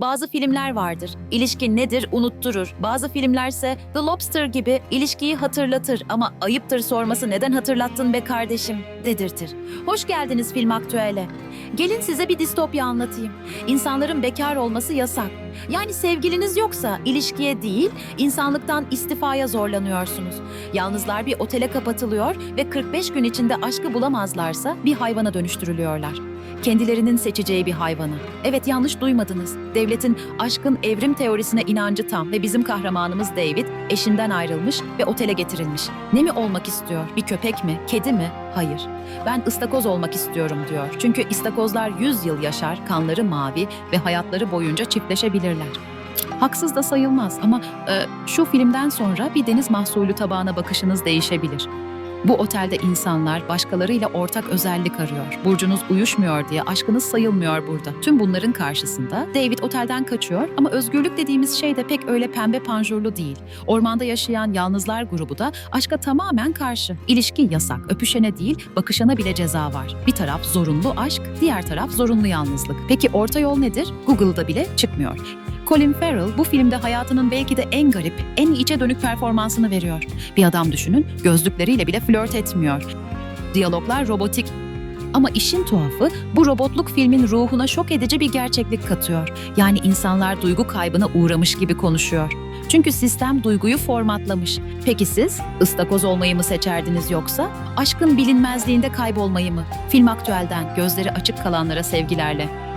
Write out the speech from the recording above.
Bazı filmler vardır. İlişki nedir unutturur. Bazı filmlerse The Lobster gibi ilişkiyi hatırlatır ama ayıptır sorması neden hatırlattın be kardeşim dedirtir. Hoş geldiniz Film Aktüel'e. Gelin size bir distopya anlatayım. İnsanların bekar olması yasak. Yani sevgiliniz yoksa ilişkiye değil, insanlıktan istifaya zorlanıyorsunuz. Yalnızlar bir otele kapatılıyor ve 45 gün içinde aşkı bulamazlarsa bir hayvana dönüştürülüyorlar. Kendilerinin seçeceği bir hayvana. Evet yanlış duymadınız. Devletin aşkın evrim teorisine inancı tam ve bizim kahramanımız David eşinden ayrılmış ve otele getirilmiş. Ne mi olmak istiyor? Bir köpek mi? Kedi mi? Hayır. Ben ıstakoz olmak istiyorum diyor. Çünkü istakozlar 100 yıl yaşar, kanları mavi ve hayatları boyunca çiftleşebilirler. Haksız da sayılmaz ama e, şu filmden sonra bir deniz mahsulü tabağına bakışınız değişebilir. Bu otelde insanlar başkalarıyla ortak özellik arıyor. Burcunuz uyuşmuyor diye aşkınız sayılmıyor burada. Tüm bunların karşısında David otelden kaçıyor ama özgürlük dediğimiz şey de pek öyle pembe panjurlu değil. Ormanda yaşayan yalnızlar grubu da aşka tamamen karşı. İlişki yasak, öpüşene değil bakışana bile ceza var. Bir taraf zorunlu aşk, diğer taraf zorunlu yalnızlık. Peki orta yol nedir? Google'da bile çıkmıyor. Colin Farrell bu filmde hayatının belki de en garip, en içe dönük performansını veriyor. Bir adam düşünün, gözlükleriyle bile flört etmiyor. Diyaloglar robotik. Ama işin tuhafı bu robotluk filmin ruhuna şok edici bir gerçeklik katıyor. Yani insanlar duygu kaybına uğramış gibi konuşuyor. Çünkü sistem duyguyu formatlamış. Peki siz ıstakoz olmayı mı seçerdiniz yoksa aşkın bilinmezliğinde kaybolmayı mı? Film aktüelden gözleri açık kalanlara sevgilerle.